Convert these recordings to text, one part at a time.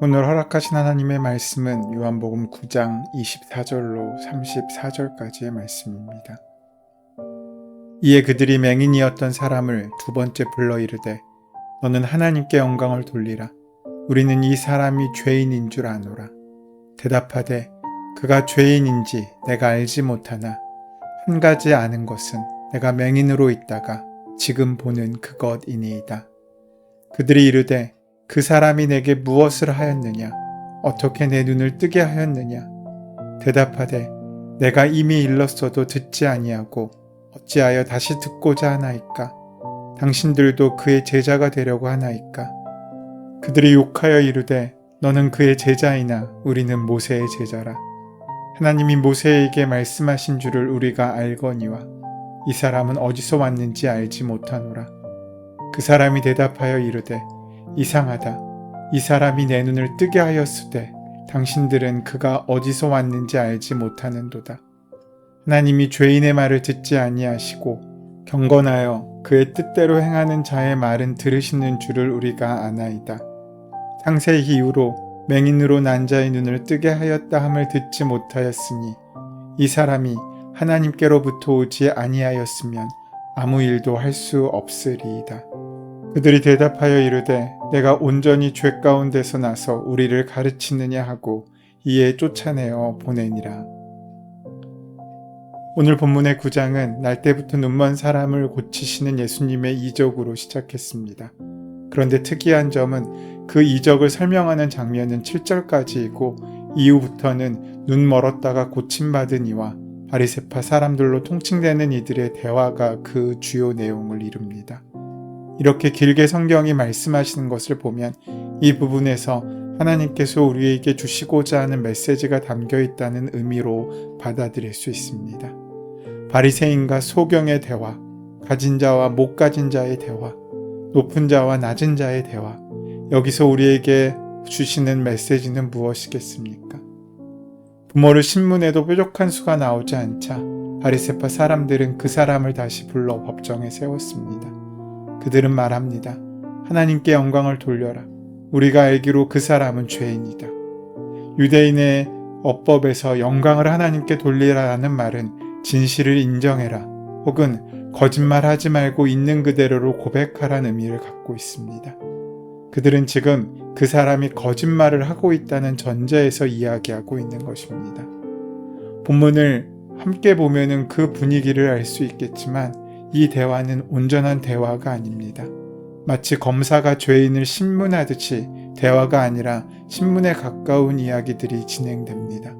오늘 허락하신 하나님의 말씀은 요한복음 9장 24절로 34절까지의 말씀입니다. 이에 그들이 맹인이었던 사람을 두 번째 불러 이르되 너는 하나님께 영광을 돌리라 우리는 이 사람이 죄인인 줄 아노라 대답하되 그가 죄인인지 내가 알지 못하나 한 가지 아는 것은 내가 맹인으로 있다가 지금 보는 그것이니이다 그들이 이르되 그 사람이 내게 무엇을 하였느냐? 어떻게 내 눈을 뜨게 하였느냐? 대답하되 내가 이미 일렀어도 듣지 아니하고 어찌하여 다시 듣고자 하나이까? 당신들도 그의 제자가 되려고 하나이까? 그들이 욕하여 이르되 너는 그의 제자이나 우리는 모세의 제자라. 하나님이 모세에게 말씀하신 줄을 우리가 알거니와 이 사람은 어디서 왔는지 알지 못하노라. 그 사람이 대답하여 이르되 이상하다. 이 사람이 내 눈을 뜨게 하였으되 당신들은 그가 어디서 왔는지 알지 못하는도다. 하나님이 죄인의 말을 듣지 아니하시고 경건하여 그의 뜻대로 행하는 자의 말은 들으시는 줄을 우리가 아나이다. 창세 이후로 맹인으로 난 자의 눈을 뜨게 하였다 함을 듣지 못하였으니 이 사람이 하나님께로부터 오지 아니하였으면 아무 일도 할 수 없으리이다. 그들이 대답하여 이르되 내가 온전히 죄 가운데서 나서 우리를 가르치느냐 하고 이에 쫓아내어 보내니라. 오늘 본문의 구장은 날 때부터 눈먼 사람을 고치시는 예수님의 이적으로 시작했습니다. 그런데 특이한 점은 그 이적을 설명하는 장면은 7절까지이고 이후부터는 눈 멀었다가 고침받은 이와 바리세파 사람들로 통칭되는 이들의 대화가 그 주요 내용을 이룹니다. 이렇게 길게 성경이 말씀하시는 것을 보면 이 부분에서 하나님께서 우리에게 주시고자 하는 메시지가 담겨 있다는 의미로 받아들일 수 있습니다. 바리새인과 소경의 대화, 가진 자와 못 가진 자의 대화, 높은 자와 낮은 자의 대화. 여기서 우리에게 주시는 메시지는 무엇이겠습니까? 부모를 신문해도 뾰족한 수가 나오지 않자 바리새파 사람들은 그 사람을 다시 불러 법정에 세웠습니다. 그들은 말합니다. 하나님께 영광을 돌려라. 우리가 알기로 그 사람은 죄인이다. 유대인의 어법에서 영광을 하나님께 돌리라는 말은 진실을 인정해라 혹은 거짓말하지 말고 있는 그대로로 고백하라는 의미를 갖고 있습니다. 그들은 지금 그 사람이 거짓말을 하고 있다는 전제에서 이야기하고 있는 것입니다. 본문을 함께 보면은 그 분위기를 알 수 있겠지만 이 대화는 온전한 대화가 아닙니다. 마치 검사가 죄인을 신문하듯이 대화가 아니라 신문에 가까운 이야기들이 진행됩니다.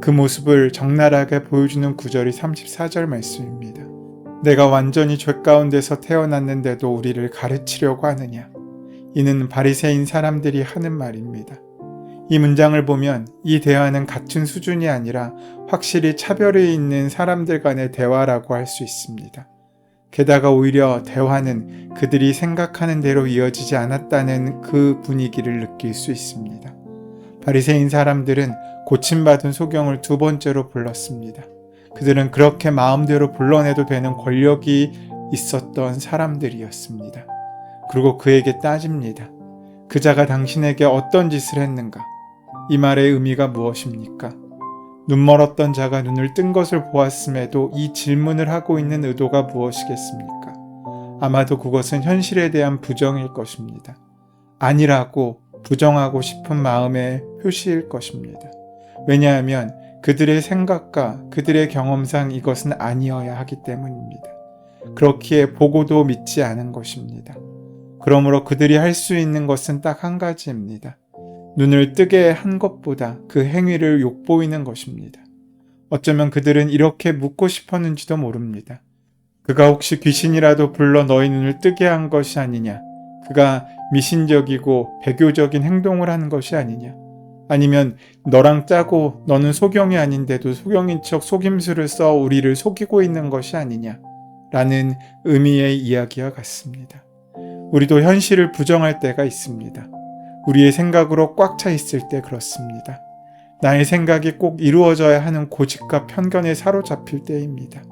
그 모습을 적나라하게 보여주는 구절이 34절 말씀입니다. 내가 완전히 죄 가운데서 태어났는데도 우리를 가르치려고 하느냐? 이는 바리새인 사람들이 하는 말입니다. 이 문장을 보면 이 대화는 같은 수준이 아니라 확실히 차별이 있는 사람들 간의 대화라고 할 수 있습니다. 게다가 오히려 대화는 그들이 생각하는 대로 이어지지 않았다는 그 분위기를 느낄 수 있습니다. 바리새인 사람들은 고침받은 소경을 두 번째로 불렀습니다. 그들은 그렇게 마음대로 불러내도 되는 권력이 있었던 사람들이었습니다. 그리고 그에게 따집니다. 그 자가 당신에게 어떤 짓을 했는가? 이 말의 의미가 무엇입니까? 눈멀었던 자가 눈을 뜬 것을 보았음에도 이 질문을 하고 있는 의도가 무엇이겠습니까? 아마도 그것은 현실에 대한 부정일 것입니다. 아니라고 부정하고 싶은 마음의 표시일 것입니다. 왜냐하면 그들의 생각과 그들의 경험상 이것은 아니어야 하기 때문입니다. 그렇기에 보고도 믿지 않은 것입니다. 그러므로 그들이 할 수 있는 것은 딱 한 가지입니다. 눈을 뜨게 한 것보다 그 행위를 욕보이는 것입니다. 어쩌면 그들은 이렇게 묻고 싶었는지도 모릅니다. 그가 혹시 귀신이라도 불러 너희 눈을 뜨게 한 것이 아니냐? 그가 미신적이고 배교적인 행동을 한 것이 아니냐? 아니면 너랑 짜고 너는 소경이 아닌데도 소경인 척 속임수를 써 우리를 속이고 있는 것이 아니냐? 라는 의미의 이야기와 같습니다. 우리도 현실을 부정할 때가 있습니다. 우리의 생각으로 꽉 차 있을 때 그렇습니다. 나의 생각이 꼭 이루어져야 하는 고집과 편견에 사로잡힐 때입니다.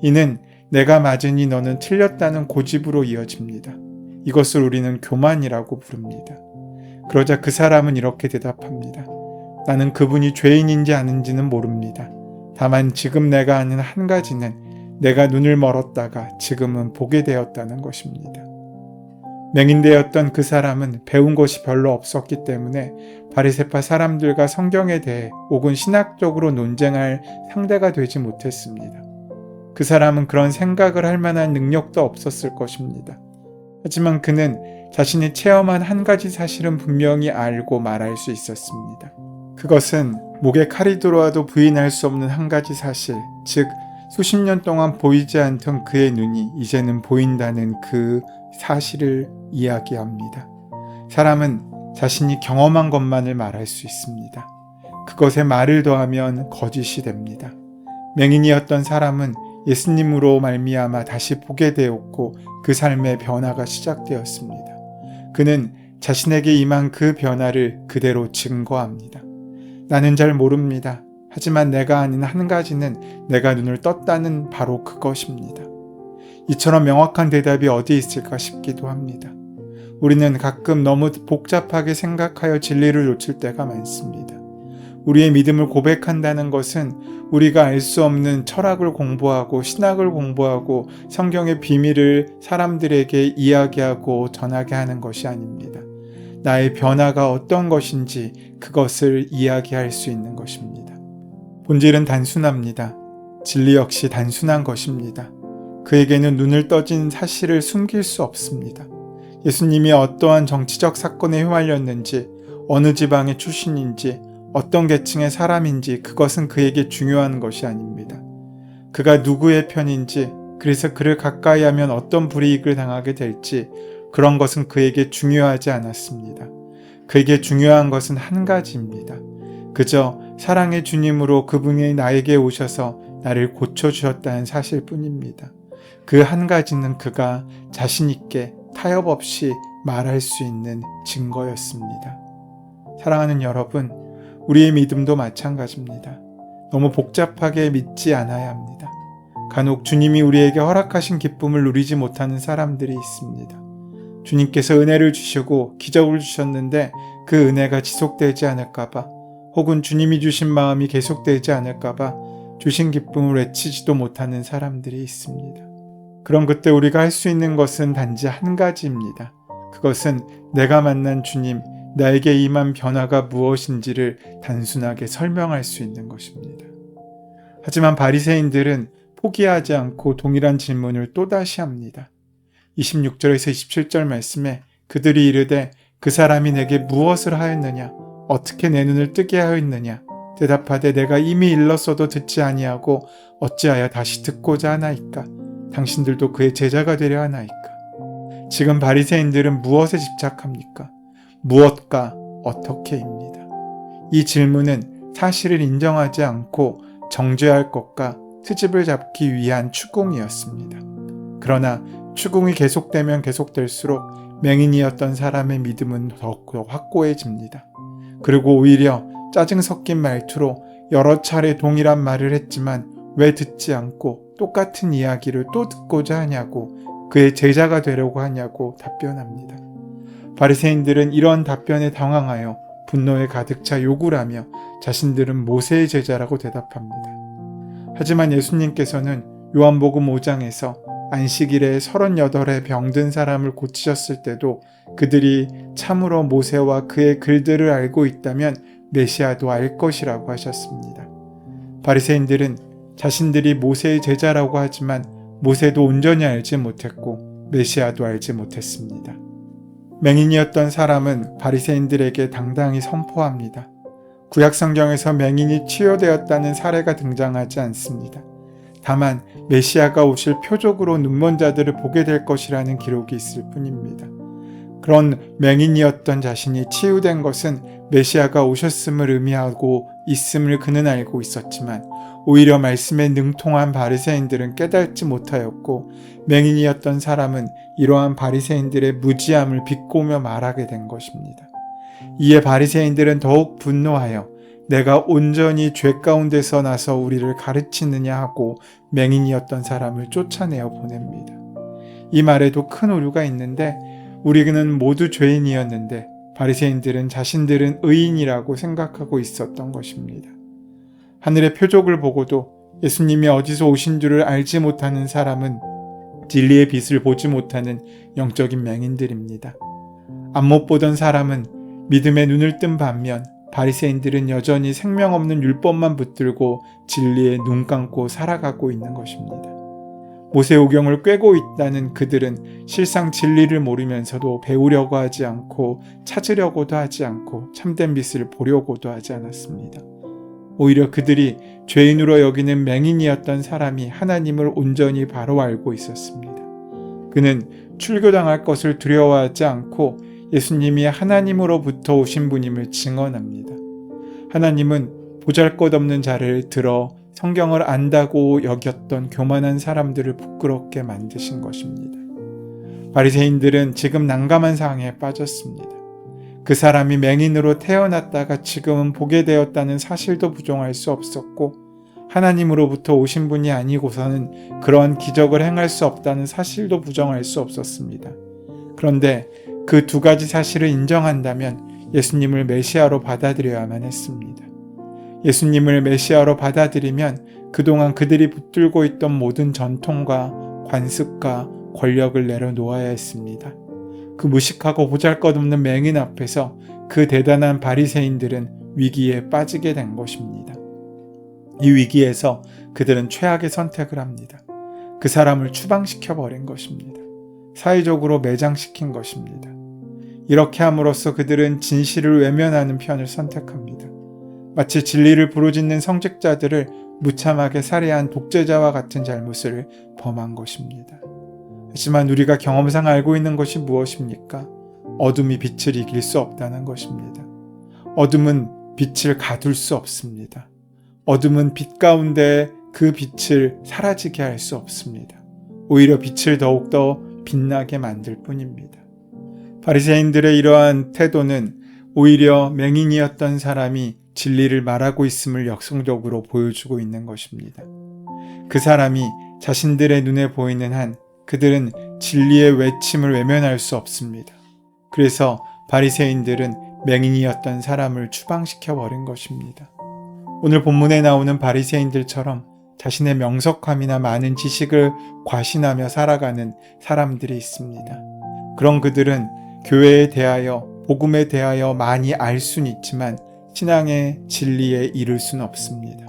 이는 내가 맞으니 너는 틀렸다는 고집으로 이어집니다. 이것을 우리는 교만이라고 부릅니다. 그러자 그 사람은 이렇게 대답합니다. 나는 그분이 죄인인지 아닌지는 모릅니다. 다만 지금 내가 아는 한 가지는 내가 눈을 멀었다가 지금은 보게 되었다는 것입니다. 맹인되었던 그 사람은 배운 것이 별로 없었기 때문에 바리세파 사람들과 성경에 대해 혹은 신학적으로 논쟁할 상대가 되지 못했습니다. 그 사람은 그런 생각을 할 만한 능력도 없었을 것입니다. 하지만 그는 자신이 체험한 한 가지 사실은 분명히 알고 말할 수 있었습니다. 그것은 목에 칼이 들어와도 부인할 수 없는 한 가지 사실, 즉 수십 년 동안 보이지 않던 그의 눈이 이제는 보인다는 그 사실을 이야기합니다. 사람은 자신이 경험한 것만을 말할 수 있습니다. 그것에 말을 더하면 거짓이 됩니다. 맹인이었던 사람은 예수님으로 말미암아 다시 보게 되었고 그 삶의 변화가 시작되었습니다. 그는 자신에게 임한 그 변화를 그대로 증거합니다. 나는 잘 모릅니다. 하지만 내가 아닌 한 가지는 내가 눈을 떴다는 바로 그것입니다. 이처럼 명확한 대답이 어디 있을까 싶기도 합니다. 우리는 가끔 너무 복잡하게 생각하여 진리를 놓칠 때가 많습니다. 우리의 믿음을 고백한다는 것은 우리가 알 수 없는 철학을 공부하고 신학을 공부하고 성경의 비밀을 사람들에게 이야기하고 전하게 하는 것이 아닙니다. 나의 변화가 어떤 것인지 그것을 이야기할 수 있는 것입니다. 본질은 단순합니다. 진리 역시 단순한 것입니다. 그에게는 눈을 떠진 사실을 숨길 수 없습니다. 예수님이 어떠한 정치적 사건에 휘말렸는지, 어느 지방의 출신인지, 어떤 계층의 사람인지 그것은 그에게 중요한 것이 아닙니다. 그가 누구의 편인지, 그래서 그를 가까이 하면 어떤 불이익을 당하게 될지, 그런 것은 그에게 중요하지 않았습니다. 그에게 중요한 것은 한 가지입니다. 그저 사랑의 주님으로 그분이 나에게 오셔서 나를 고쳐주셨다는 사실 뿐입니다. 그 한 가지는 그가 자신있게 타협 없이 말할 수 있는 증거였습니다. 사랑하는 여러분, 우리의 믿음도 마찬가지입니다. 너무 복잡하게 믿지 않아야 합니다. 간혹 주님이 우리에게 허락하신 기쁨을 누리지 못하는 사람들이 있습니다. 주님께서 은혜를 주시고 기적을 주셨는데 그 은혜가 지속되지 않을까봐 혹은 주님이 주신 마음이 계속되지 않을까봐 주신 기쁨을 외치지도 못하는 사람들이 있습니다. 그럼 그때 우리가 할 수 있는 것은 단지 한 가지입니다. 그것은 내가 만난 주님, 나에게 임한 변화가 무엇인지를 단순하게 설명할 수 있는 것입니다. 하지만 바리새인들은 포기하지 않고 동일한 질문을 또다시 합니다. 26절에서 27절 말씀에 그들이 이르되 그 사람이 내게 무엇을 하였느냐 어떻게 내 눈을 뜨게 하였느냐? 대답하되 내가 이미 일렀어도 듣지 아니하고 어찌하여 다시 듣고자 하나이까? 당신들도 그의 제자가 되려 하나이까? 지금 바리새인들은 무엇에 집착합니까? 무엇과 어떻게입니다? 이 질문은 사실을 인정하지 않고 정죄할 것과 트집을 잡기 위한 추궁이었습니다. 그러나 추궁이 계속되면 계속될수록 맹인이었던 사람의 믿음은 더욱 확고해집니다. 그리고 오히려 짜증 섞인 말투로 여러 차례 동일한 말을 했지만 왜 듣지 않고 똑같은 이야기를 또 듣고자 하냐고 그의 제자가 되려고 하냐고 답변합니다. 바리새인들은 이런 답변에 당황하여 분노에 가득 차 욕을 하며 자신들은 모세의 제자라고 대답합니다. 하지만 예수님께서는 요한복음 5장에서 안식일에 38의 병든 사람을 고치셨을 때도 그들이 참으로 모세와 그의 글들을 알고 있다면 메시아도 알 것이라고 하셨습니다. 바리새인들은 자신들이 모세의 제자라고 하지만 모세도 온전히 알지 못했고 메시아도 알지 못했습니다. 맹인이었던 사람은 바리새인들에게 당당히 선포합니다. 구약 성경에서 맹인이 치유되었다는 사례가 등장하지 않습니다. 다만 메시아가 오실 표적으로 눈먼 자들을 보게 될 것이라는 기록이 있을 뿐입니다. 그런 맹인이었던 자신이 치유된 것은 메시아가 오셨음을 의미하고 있음을 그는 알고 있었지만 오히려 말씀에 능통한 바리새인들은 깨닫지 못하였고 맹인이었던 사람은 이러한 바리새인들의 무지함을 비꼬며 말하게 된 것입니다. 이에 바리새인들은 더욱 분노하여 내가 온전히 죄 가운데서 나서 우리를 가르치느냐 하고 맹인이었던 사람을 쫓아내어 보냅니다. 이 말에도 큰 오류가 있는데 우리는 모두 죄인이었는데 바리새인들은 자신들은 의인이라고 생각하고 있었던 것입니다. 하늘의 표적을 보고도 예수님이 어디서 오신 줄을 알지 못하는 사람은 진리의 빛을 보지 못하는 영적인 맹인들입니다. 안못 보던 사람은 믿음의 눈을 뜬 반면 바리새인들은 여전히 생명 없는 율법만 붙들고 진리에 눈 감고 살아가고 있는 것입니다. 모세오경을 꿰고 있다는 그들은 실상 진리를 모르면서도 배우려고 하지 않고 찾으려고도 하지 않고 참된 빛을 보려고도 하지 않았습니다. 오히려 그들이 죄인으로 여기는 맹인이었던 사람이 하나님을 온전히 바로 알고 있었습니다. 그는 출교당할 것을 두려워하지 않고 예수님이 하나님으로부터 오신 분임을 증언합니다. 하나님은 보잘 것 없는 자를 들어 성경을 안다고 여겼던 교만한 사람들을 부끄럽게 만드신 것입니다. 바리새인들은 지금 난감한 상황에 빠졌습니다. 그 사람이 맹인으로 태어났다가 지금은 보게 되었다는 사실도 부정할 수 없었고 하나님으로부터 오신 분이 아니고서는 그러한 기적을 행할 수 없다는 사실도 부정할 수 없었습니다. 그런데 그 두 가지 사실을 인정한다면 예수님을 메시아로 받아들여야만 했습니다. 예수님을 메시아로 받아들이면 그동안 그들이 붙들고 있던 모든 전통과 관습과 권력을 내려놓아야 했습니다. 그 무식하고 보잘것없는 맹인 앞에서 그 대단한 바리새인들은 위기에 빠지게 된 것입니다. 이 위기에서 그들은 최악의 선택을 합니다. 그 사람을 추방시켜 버린 것입니다. 사회적으로 매장시킨 것입니다. 이렇게 함으로써 그들은 진실을 외면하는 편을 선택합니다. 마치 진리를 부르짖는 성직자들을 무참하게 살해한 독재자와 같은 잘못을 범한 것입니다. 하지만 우리가 경험상 알고 있는 것이 무엇입니까? 어둠이 빛을 이길 수 없다는 것입니다. 어둠은 빛을 가둘 수 없습니다. 어둠은 빛 가운데 그 빛을 사라지게 할 수 없습니다. 오히려 빛을 더욱더 빛나게 만들 뿐입니다. 바리새인들의 이러한 태도는 오히려 맹인이었던 사람이 진리를 말하고 있음을 역성적으로 보여주고 있는 것입니다. 그 사람이 자신들의 눈에 보이는 한 그들은 진리의 외침을 외면할 수 없습니다. 그래서 바리새인들은 맹인이었던 사람을 추방시켜 버린 것입니다. 오늘 본문에 나오는 바리새인들처럼 자신의 명석함이나 많은 지식을 과신하며 살아가는 사람들이 있습니다. 그런 그들은 교회에 대하여 복음에 대하여 많이 알 수는 있지만 신앙의 진리에 이를 수는 없습니다.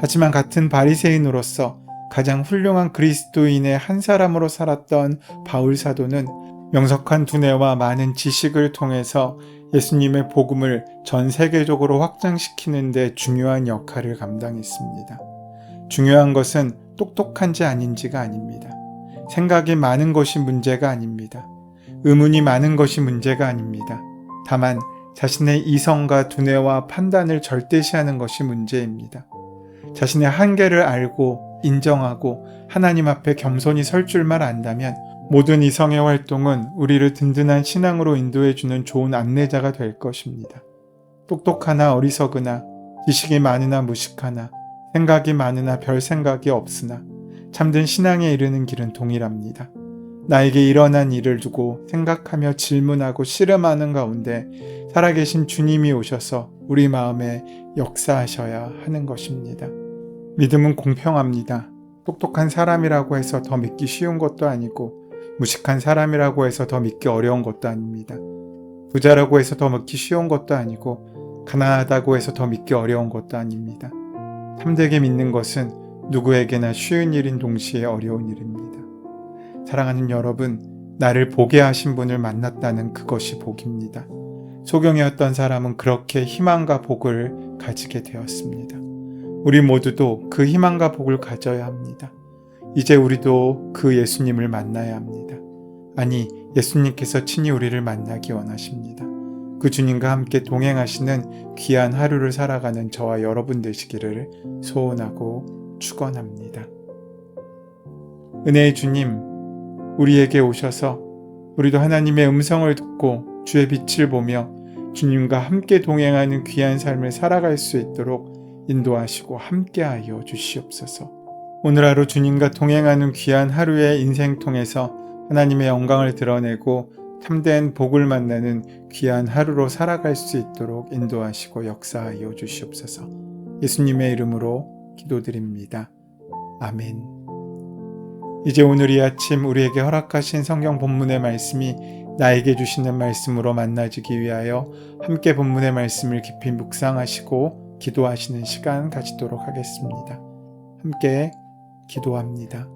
하지만 같은 바리새인으로서 가장 훌륭한 그리스도인의 한 사람으로 살았던 바울 사도는 명석한 두뇌와 많은 지식을 통해서 예수님의 복음을 전 세계적으로 확장시키는 데 중요한 역할을 감당했습니다. 중요한 것은 똑똑한지 아닌지가 아닙니다. 생각이 많은 것이 문제가 아닙니다. 의문이 많은 것이 문제가 아닙니다. 다만 자신의 이성과 두뇌와 판단을 절대시하는 것이 문제입니다. 자신의 한계를 알고 인정하고 하나님 앞에 겸손히 설 줄만 안다면 모든 이성의 활동은 우리를 든든한 신앙으로 인도해주는 좋은 안내자가 될 것입니다. 똑똑하나 어리석으나 지식이 많으나 무식하나 생각이 많으나 별 생각이 없으나 참된 신앙에 이르는 길은 동일합니다. 나에게 일어난 일을 두고 생각하며 질문하고 씨름하는 가운데 살아계신 주님이 오셔서 우리 마음에 역사하셔야 하는 것입니다. 믿음은 공평합니다. 똑똑한 사람이라고 해서 더 믿기 쉬운 것도 아니고 무식한 사람이라고 해서 더 믿기 어려운 것도 아닙니다. 부자라고 해서 더 믿기 쉬운 것도 아니고 가난하다고 해서 더 믿기 어려운 것도 아닙니다. 참되게 믿는 것은 누구에게나 쉬운 일인 동시에 어려운 일입니다. 사랑하는 여러분, 나를 보게 하신 분을 만났다는 그것이 복입니다. 소경이었던 사람은 그렇게 희망과 복을 가지게 되었습니다. 우리 모두도 그 희망과 복을 가져야 합니다. 이제 우리도 그 예수님을 만나야 합니다. 아니, 예수님께서 친히 우리를 만나기 원하십니다. 그 주님과 함께 동행하시는 귀한 하루를 살아가는 저와 여러분 되시기를 소원하고 축원합니다. 은혜의 주님, 우리에게 오셔서 우리도 하나님의 음성을 듣고 주의 빛을 보며 주님과 함께 동행하는 귀한 삶을 살아갈 수 있도록 인도하시고 함께하여 주시옵소서. 오늘 하루 주님과 동행하는 귀한 하루의 인생 통해서 하나님의 영광을 드러내고 참된 복을 만나는 귀한 하루로 살아갈 수 있도록 인도하시고 역사하여 주시옵소서. 예수님의 이름으로 기도드립니다. 아멘. 이제 오늘 이 아침 우리에게 허락하신 성경 본문의 말씀이 나에게 주시는 말씀으로 만나지기 위하여 함께 본문의 말씀을 깊이 묵상하시고 기도하시는 시간 가지도록 하겠습니다. 함께 기도합니다.